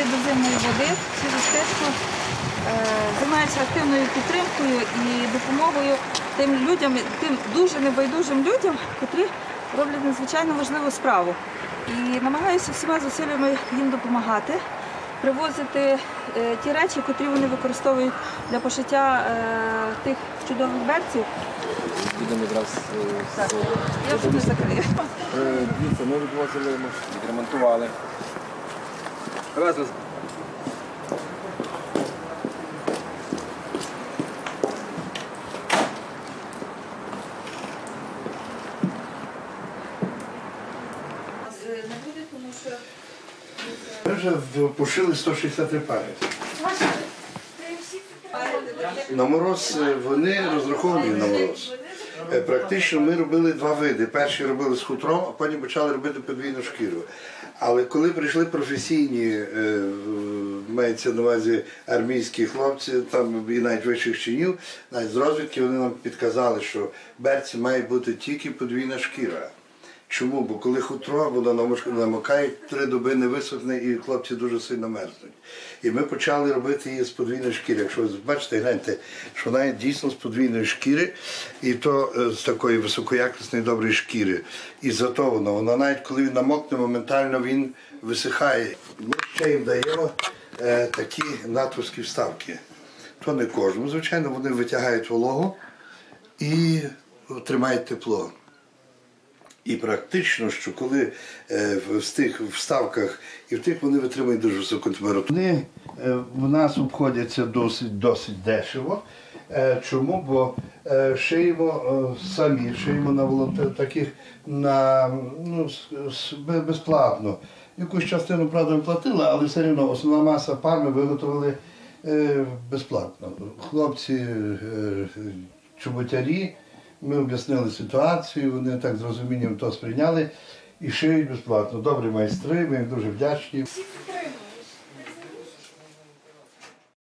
сюди до зимної води через стежку. Е, Займаються активною підтримкою і допомогою тим людям, тим дуже небайдужим людям, котрі роблять надзвичайно важливу справу. І намагаюся всіма зусиллями їм допомагати, привозити е, ті речі, котрі вони використовують для пошиття е, тих чудових берців. Підемо якраз Так, з- я вже не закрию. Дивіться, ми відвозили, ми відремонтували. Раз, раз. Не буде, тому що Ми вже в- пошили 163 пари. На мороз е, вони розраховані на мороз. Е, Практично ми робили два види. Перші робили з хутром, а потім почали робити подвійну шкіру. Але коли прийшли професійні, е, мається на увазі армійські хлопці, там і навіть вищих чинів, навіть з розвідки вони нам підказали, що берці має бути тільки подвійна шкіра. Чому? Бо коли хутро, воно намокає, три доби не висохне і хлопці дуже сильно мерзнуть. І ми почали робити її з подвійної шкіри. Якщо ви бачите, гляньте, що вона дійсно з подвійної шкіри, і то е, з такої високоякісної доброї шкіри. І зато воно, воно навіть коли він намокне, моментально він висихає. Ми ще їм даємо е, такі натовські вставки. То не кожному, звичайно, вони витягають вологу і тримають тепло. І практично, що коли е, в тих вставках і в тих вони витримують дуже високу температуру. Вони е, в нас обходяться досить досить дешево. Е, Чому? Бо шиємо самі, шиємо на волонтер таких на ну, безплатно. Якусь частину, правда, ми платили, але все одно основна маса пар виготовили безплатно. Хлопці чоботярі. Ми об'яснили ситуацію, вони так з розумінням то сприйняли і шиють безплатно. Добрі майстри, ми їм дуже вдячні.